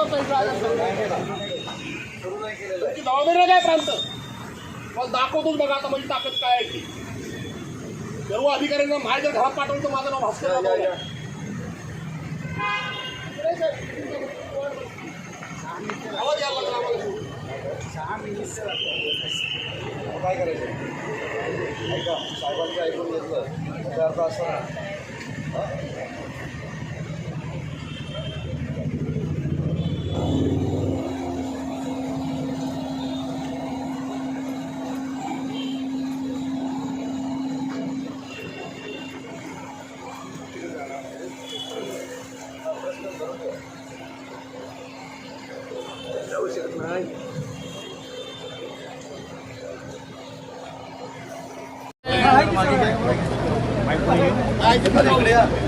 तुमची जबाबदारी नाही काय प्रांत? मग दाखवतोच बघा आता माझी ताकद काय आहे ती. सर्व अधिकाऱ्यांना माझ्या घरात पाठवलं तर माझं नाव भास्कर. आवाज यायला लागला आम्हाला. काय करायचं? ऐका साहेबांचं ऐकून घेतलं. त्याचा अर्थ असा जाऊ शकत नाही काय ते बघा. हा, इकडं राहा.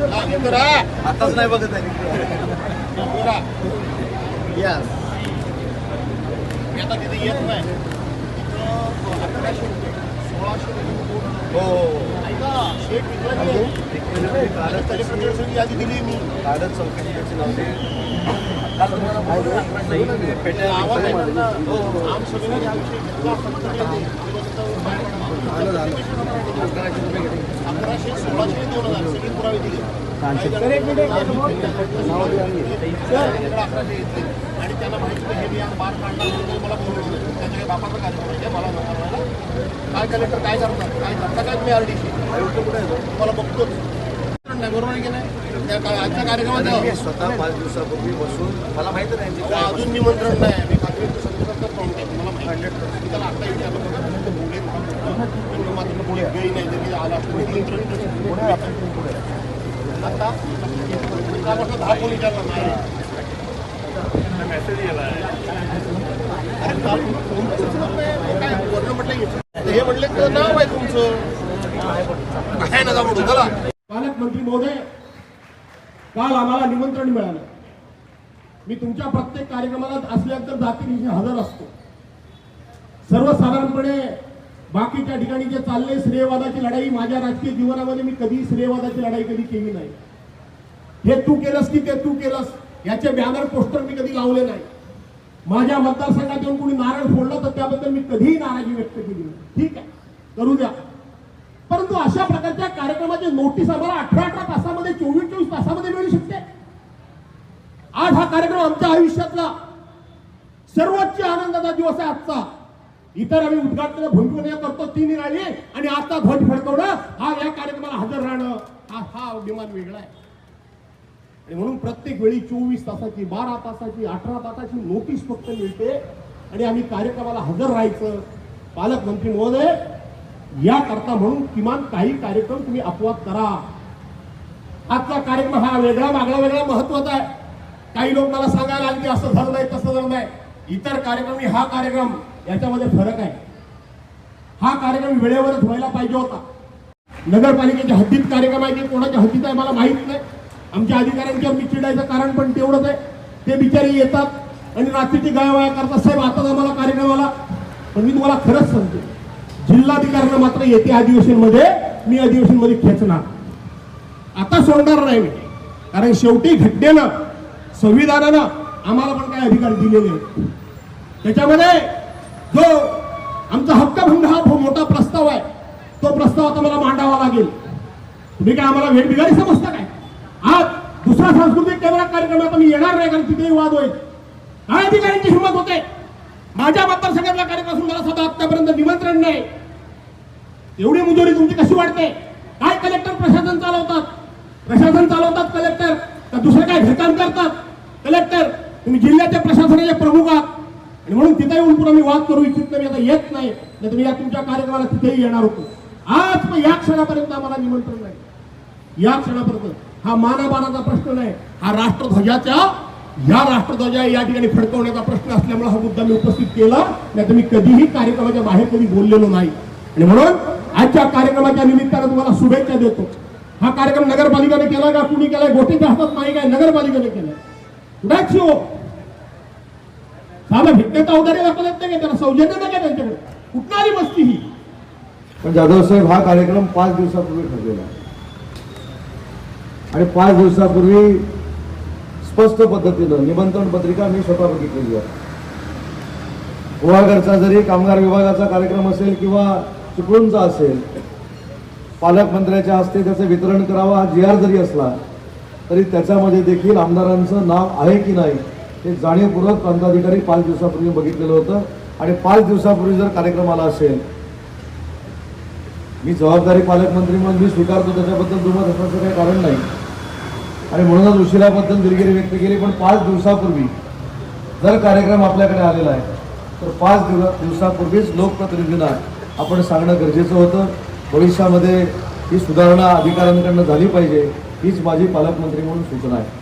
आताच नाही बघत आहे. मी आता तिथे येत नाही. हो. सगळी यादी दिली मी. कालच चौकशी त्याची नव्हती? पेट्या आवाज हो. अकराशे सोळाशे दोन हजार सगळी पुरावे दिले. आणि माहिती होतं हे मी आज बार काढणार म्हणून ते मला बोलवलं त्याच्या काही बापाचा कार्यक्रम आहे मला. काय कलेक्टर काय करतात काय करता काय बघतोच. नाही बरोबर की नाही? आजच्या कार्यक्रमात. स्वतः पाच दिवसापूर्वी बसून मला माहिती नाही अजून निमंत्रण नाही. मी खात्री मला माहिती त्याला आता विचारलं गई नाही तरी आला आता. दहा कोणी वर्ण म्हटलं? हे? म्हटले तर नाव आहे तुमचं. काय नका म्हणू चला. पालकमंत्री महोदय काल आम्हाला निमंत्रण मिळालं. मी तुमच्या प्रत्येक कार्यक्रमाला असल्यानंतर जातीनिशी हजर असतो. सर्वसाधारणपणे बाकीच्या ठिकाणी जे चालले श्रेयवादाची लढाई माझ्या राजकीय जीवनामध्ये मी कधी श्रेयवादाची लढाई कधी केली नाही. हे तू केलंस की ते तू केलंस याचे बॅनर पोस्टर मी कधी लावले नाही. माझ्या मतदारसंघात येऊन कोणी नारळ फोडलं तर त्याबद्दल मी कधीही नाराजी व्यक्त केली नाही. ठीक आहे करू द्या. परंतु अशा प्रकारच्या कार्यक्रमाची नोटीस आम्हाला अठरा अठरा तासामध्ये चोवीस चोवीस तासामध्ये मिळू शकते. आज हा कार्यक्रम आमच्या आयुष्यातला सर्वोच्च आनंदाचा दिवस आहे आजचा. इतर आम्ही उद्घाटन भूमिका करतो ती निराळी आणि आता ध्वज फडकवणं हा या कार्यक्रमाला हजर राहणं हा हा डिमांड वेगळा आहे. आणि म्हणून प्रत्येक वेळी चोवीस तासाची बारा तासाची अठरा तासाची नोटीस फक्त मिळते आणि आम्ही कार्यक्रमाला हजर राहायचं. पालकमंत्री महोदय याकरता म्हणून किमान काही कार्यक्रम तुम्ही अपवाद करा. आजचा कार्यक्रम हा वेगळा मागळा वेगळा महत्त्वाचा आहे. काही लोक मला सांगायला लागले की असं झालं नाही तसं झालं नाही. इतर कार्यक्रम हा कार्यक्रम. याच्यामध्ये फरक आहे. हा कार्यक्रम वेळेवरच व्हायला पाहिजे होता. नगरपालिकेच्या हद्दीत कार्यक्रम आहे की कोणाच्या हद्दीत आहे मला माहीत नाही. आमच्या अधिकाऱ्यांच्यावर मी चिडायचं कारण पण तेवढंच आहे. ते बिचारे येतात आणि रात्रीची गायवाया करतात. साहेब आता आम्हाला कार्यक्रमाला पण मी तुम्हाला खरंच सांगतो जिल्हाधिकाऱ्यांना मात्र येत्या अधिवेशनमध्ये मी अधिवेशनमध्ये खेचणार. आता सोडणार नाही मी. कारण शेवटी घटनेनं संविधानानं आम्हाला पण काही अधिकार दिलेले आहेत त्याच्यामध्ये जो आमचा हक्कभंग हा खूप मोठा प्रस्ताव आहे तो प्रस्ताव आता मला मांडावा लागेल. तुम्ही काय आम्हाला वेळ बिगारी समजता काय? आज दुसरा सांस्कृतिक केवळा कार्यक्रम आता मी येणार नाही कारण तिथेही वाद होईल. काय अधिकाऱ्यांची हिंमत होते? माझ्या मतदारसंघातला कार्यक्रम असून मला स्वतः आत्तापर्यंत निमंत्रण नाही. एवढी मुजोरी तुमची कशी वाटते काय कलेक्टर प्रशासन चालवतात? प्रशासन चालवतात कलेक्टर का दुसरं काय घरकाम करतात? कलेक्टर तुम्ही जिल्ह्याच्या प्रशासनाचे प्रमुख आहात. आणि म्हणून तिथे येऊन पुन्हा मी वाद करू इच्छित नाही आता येत नाही. नाही तुम्ही या तुमच्या कार्यक्रमाला तिथेही येणार होतो. आज पण या क्षणापर्यंत आम्हाला निमंत्रण नाही. या क्षणापर्यंत हा मानाबानाचा प्रश्न नाही हा राष्ट्रध्वजाच्या या राष्ट्रध्वजा या ठिकाणी फडकवण्याचा प्रश्न असल्यामुळे हा मुद्दा मी उपस्थित केला. नाही तर मी कधीही कार्यक्रमाच्या बाहेर कधी बोललेलो नाही. आणि म्हणून आजच्या कार्यक्रमाच्या निमित्तानं तुम्हाला शुभेच्छा देतो. हा कार्यक्रम नगरपालिकेने केला का? कुणी केलाय? गोष्टीच्या हातात नाही काय? नगरपालिकेने केलाय. कुणाची हो साधं भिडण्याचा दाखवत नाही त्यांना त्याला सौजन्य नाही त्यांच्याकडे? कुठं आली मस्ती ही? पण जाधव साहेब हा कार्यक्रम पाच दिवसापूर्वी ठरलेला आणि पाच दिवसापूर्वी स्पष्ट पद्धतीनं निमंत्रण पत्रिका मी स्वतः बघितलेली आहे. गोवाघरचा जरी कामगार विभागाचा कार्यक्रम असेल किंवा चिपळूणचा असेल पालकमंत्र्याच्या हस्ते त्याचं वितरण करावं हा जी आर जरी असला तरी त्याच्यामध्ये देखील आमदारांचं नाव आहे की नाही हे जाणीवपूर्वक प्रांताधिकारी पाच दिवसापूर्वी बघितलेलं होतं. आणि पाच दिवसापूर्वी जर कार्यक्रम आला असेल मी जबाबदारी पालकमंत्री म्हणून मी स्वीकारतो त्याच्याबद्दल दुमत असण्याचं काही कारण नाही. आणि म्हणूनच उशिराबद्दल दिलगिरी व्यक्त केली पण पाच दिवसापूर्वी जर कार्यक्रम आपल्याकडे आलेला आहे तर पाच दिव दिवसापूर्वीच लोकप्रतिनिधींना आपण सांगणं गरजेचं होतं. भविष्यामध्ये ही सुधारणा अधिकाऱ्यांकडनं झाली पाहिजे हीच माझी पालकमंत्री म्हणून सूचना आहे.